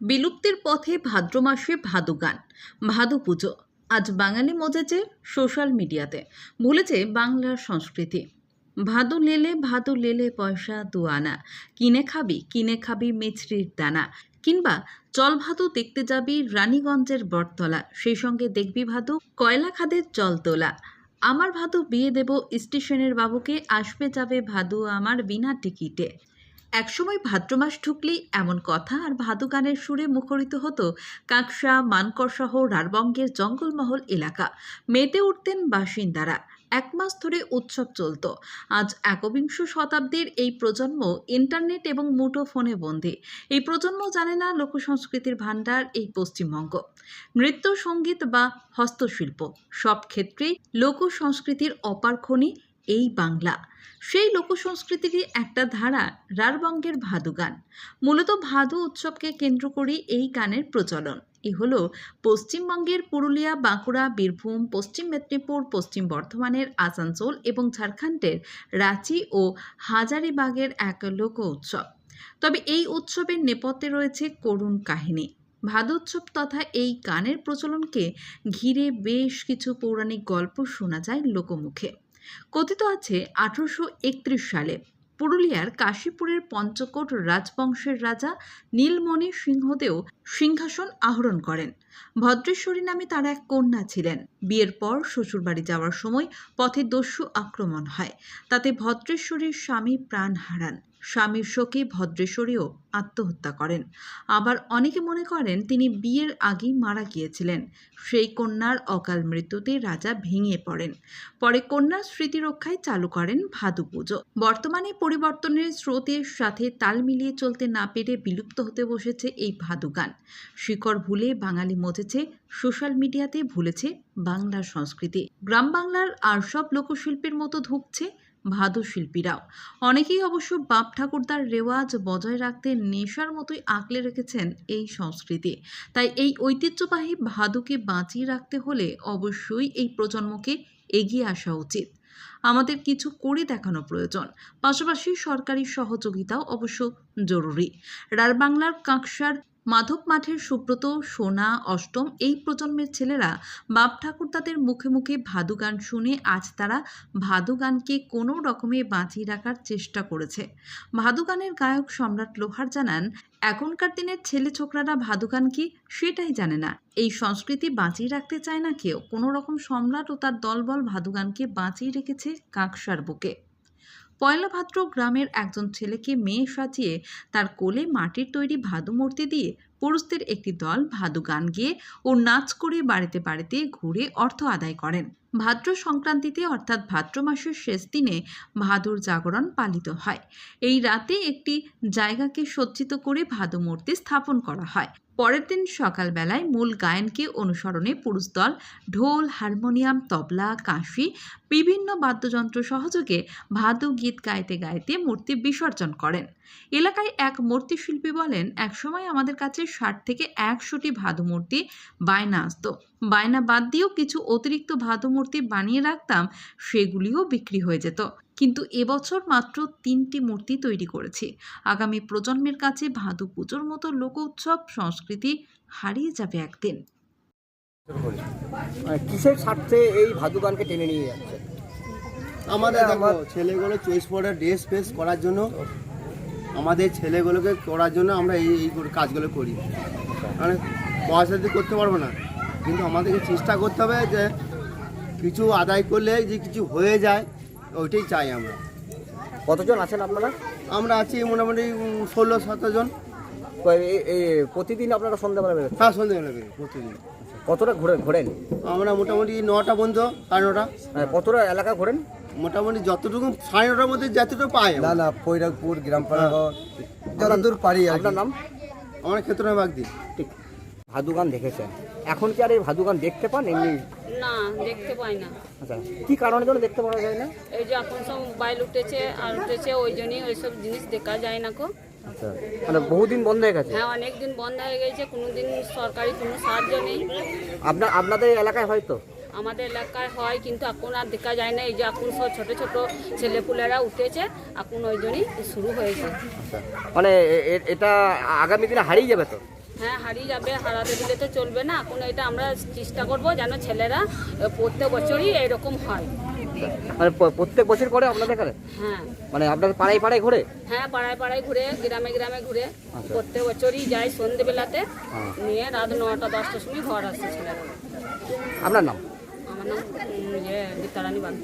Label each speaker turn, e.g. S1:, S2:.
S1: বিলুপ্তির পথে ভাদ্র মাসে ভাদু গান, ভাদু পুজো। আজ বাঙালি মজেছে সোশ্যাল মিডিয়াতে। ভুলেছে বাংলার সংস্কৃতি। ভাদু লেলে ভাদু লেলে পয়সা দু আনা। কিনে খাবি কিনে খাবি মেছরির দানা। কিংবা চল ভাদু দেখতে যাবি রানীগঞ্জের বটতলা। সেই সঙ্গে দেখবি ভাদু কয়লা খাদের জল তোলা। আমার ভাদু বিয়ে দেব স্টেশনের বাবুকে, আসবে যাবে ভাদু আমার বিনা টিকিটে। একসময় ভাদ্র মাস ঢুকলেই এমন কথা আর ভাদু গানের সুরে মুখরিত হতো কাঁকসা মানকরসহ রারবঙ্গের জঙ্গলমহল এলাকা। মেতে উঠতেন বাসিন্দারা। এক মাস ধরে উৎসব চলত। আজ একবিংশ শতাব্দীর এই প্রজন্ম ইন্টারনেট এবং মুঠো ফোনে বন্দী। এই প্রজন্ম জানে না লোকসংস্কৃতির ভাণ্ডার এই পশ্চিমবঙ্গ। নৃত্য, সংগীত বা হস্তশিল্প সব ক্ষেত্রেই লোকসংস্কৃতির অপার খনি এই বাংলা। সেই লোকসংস্কৃতিরই একটা ধারা রারবঙ্গের ভাদু গান। মূলত ভাদু উৎসবকে কেন্দ্র করে এই গানের প্রচলন। এ হল পশ্চিমবঙ্গের পুরুলিয়া, বাঁকুড়া, বীরভূম, পশ্চিম মেদিনীপুর, পশ্চিম বর্ধমানের আসানসোল এবং ঝাড়খণ্ডের রাঁচি ও হাজারিবাগের এক লোক উৎসব। তবে এই উৎসবের নেপথ্যে রয়েছে করুণ কাহিনী। ভাদু উৎসব তথা এই গানের প্রচলনকে ঘিরে বেশ কিছু পৌরাণিক গল্প শোনা যায় লোকমুখে। কথিত আছে আঠারোশো একত্রিশ সালে। পুরুলিয়ার কাশীপুরের পঞ্চকোট রাজবংশের রাজা নীলমণি সিংহদেও সিংহাসন আহরণ করেন। ভদ্রেশ্বরী নামে তার এক কন্যা ছিলেন। বিয়ের পর শ্বশুরবাড়ি যাওয়ার সময় পথে দস্যু আক্রমণ হয়। তাতে ভদ্রেশ্বরীর স্বামী প্রাণ হারান। স্বামীর শোকে ভদ্রেশ্বরীও আত্মহত্যা করেন। আবার অনেকে মনে করেন তিনি বিয়ের আগেই মারা গিয়েছিলেন। সেই কন্যার অকাল মৃত্যুতে রাজা ভেঙে পড়েন। পরে কন্যার স্মৃতি রক্ষায় চালু করেন ভাদু পুজো। বর্তমানে পরিবর্তনের স্রোতের সাথে তাল মিলিয়ে চলতে না পেরে বিলুপ্ত হতে বসেছে এই ভাদু গান। শিকড় ভুলে বাঙালি মজেছে সোশ্যাল মিডিয়াতে ভুলেছে বাংলার সংস্কৃতি। গ্রাম বাংলার আর সব লোকশিল্পের মতো ধুঁকছে ভাদু শিল্পীরাও। অনেকেই অবশ্য বাপ ঠাকুরদার রেওয়াজ বজায় রাখতে নেশার মতোই আঁকলে রেখেছেন এই সংস্কৃতি। তাই এই ঐতিহ্যবাহী ভাদুকে বাঁচিয়ে রাখতে হলে অবশ্যই এই প্রজন্মকে এগিয়ে আসা উচিত। আমাদের কিছু করে দেখানো প্রয়োজন। পাশাপাশি সরকারি সহযোগিতাও অবশ্য জরুরি। রার বাংলার কাঁকসার মাধব মাঠের সুব্রত, সোনা, অষ্টম এই প্রজন্মের ছেলেরা বাপ ঠাকুর তাদের মুখে মুখে ভাদু গান শুনে আজ তারা ভাদু গানকে কোনো রকমে বাঁচিয়ে রাখার চেষ্টা করেছে। ভাদু গানের গায়ক সম্রাট লোহার জানান, এখনকার দিনের ছেলে ছোকরারা ভাদু গান কি সেটাই জানে না। এই সংস্কৃতি বাঁচিয়ে রাখতে চায় না কেউ। কোনো রকম সম্রাট ও তার দলবল ভাদু গানকে বাঁচিয়ে রেখেছে কাঁকসার বুকে। পয়লা ভাদ্র গ্রামের একজন ছেলেকে মেয়ে সাজিয়ে তার কোলে মাটির তৈরি ভাদু মূর্তি দিয়ে পুরুষদের একটি দল ভাদু গান গিয়ে ও নাচ করে বাড়িতে বাড়িতে ঘুরে অর্থ আদায় করেন। ভাদ্র সংক্রান্তিতে অর্থাৎ ভাদ্র মাসের শেষ দিনে ভাদুর জাগরণ পালিত হয়। এই রাতে একটি জায়গাকে সজ্জিত করে ভাদু মূর্তি স্থাপন করা হয়। পরের দিন সকালবেলায় মূল গায়নকে অনুসরণে পুরুষ দল, ঢোল, হারমোনিয়াম, তবলা কাঁসি বিভিন্ন বাদ্যযন্ত্র সহযোগে ভাদু গীত গাইতে গাইতে মূর্তি বিসর্জন করেন। এলাকায় এক মূর্তি শিল্পী বলেন, একসময় আমাদের কাছে ষাট থেকে একশোটি ভাদু মূর্তি বায়না আসতো। বায়না বাদ দিয়েও কিছু অতিরিক্ত ভাদু মূর্তি বানিয়ে রাখতাম সেগুলিও বিক্রি হয়ে যেত। কিন্তু এবছর মাত্র তিনটি মূর্তি তৈরি করেছি। আগামী প্রজন্মের কাছে ভাদু পুজোর মতো লোক উৎসব সংস্কৃতি হারিয়ে যাবে একদিন।
S2: মানে কিসের স্বার্থে এই ভাদু গানকে টেনে নিয়ে যাচ্ছে?
S3: আমাদের
S2: আমার-
S3: ছেলেগুলো চয়েস পড়ে ড্রেস ফ্রেস করার জন্য আমাদের ছেলেগুলোকে করার জন্য আমরা এই এই কাজগুলো করি। মানে পয়সা দিয়ে করতে পারব না। কিন্তু আমাদেরকে চেষ্টা করতে হবে যে কিছু আদায় করলে যে কিছু হয়ে যায় ওইটাই চাই আমরা।
S2: কতজন আছেন আপনারা?
S3: আমরা আছি মোটামুটি ষোলো সতেরো জন।
S2: কয়- এই- এই প্রতিদিন আপনারা সন্ধ্যাবেলা বেরোচ্ছেন?
S3: হ্যাঁ সন্ধ্যেবেলা বেরোই প্রতিদিন।
S2: কতটা ঘুরে ঘোরেন?
S3: আমরা মোটামুটি নটা পর্যন্ত সাড়ে নটা।
S2: হ্যাঁ, কতটা এলাকা ঘোরেন?
S3: মোটামুটি যতটুকু সাড়ে নটার মধ্যে যতটুকু পাই
S4: না। না পৈরাগপুর গ্রাম পাড়াঘর যতদূর পারি
S2: আপনার নাম?
S3: আমার ক্ষেত্রে বাগদি।
S2: ঠিক। ভাদু গান দেখেছেন? এখন কি আর এই ভাদু গান দেখতে পান এমনি?
S5: না দেখতে পাই না।
S2: আচ্ছা কি কারণের জন্য দেখতে পাওয়া যায় না?
S5: এই যে এখন সব মোবাইল উঠেছে আর উঠেছে ওই জন্যই ওইসব জিনিস দেখা যায় না কো।
S2: আচ্ছা মানে বহুদিন বন্ধ হয়ে গেছে?
S5: হ্যাঁ অনেক দিন বন্ধ হয়ে গেছে কোনো দিন সরকারি কোনো সাহায্য নেই।
S2: আপনার আপনাদের এলাকায় হয়তো
S5: আমাদের এলাকায় হয় কিন্তু এখন আর দেখা যায় না। এই যে এখন সব ছোট ছোট ছেলেপুলেরা উঠেছে এখন ওই জন্যই শুরু হয়েছে।
S2: আচ্ছা মানে এটা আগামী দিনে হারিয়ে যাবে তো?
S5: হ্যাঁ হারিয়ে যাবে হারাতে দিলে তো চলবে না। এখন এটা আমরা চেষ্টা করব যেন ছেলেরা প্রত্যেক বছরই এরকম হয়।
S2: মানে প্রত্যেক বছর করে আপনাদের এখানে?
S5: হ্যাঁ।
S2: মানে আপনাদের পাড়ায় পাড়ায় ঘুরে?
S5: হ্যাঁ পাড়ায় পাড়ায় ঘুরে গ্রামে গ্রামে ঘুরে।
S2: আচ্ছা।
S5: প্রত্যেক বছরই যায় সন্ধেবেলাতে।
S2: হ্যাঁ।
S5: নিয়ে রাত নটা দশটার সময় ঘর আসছে ছেলেরা।
S2: আপনার নাম?
S5: আমার নাম ইয়ে বিতারানী বাগ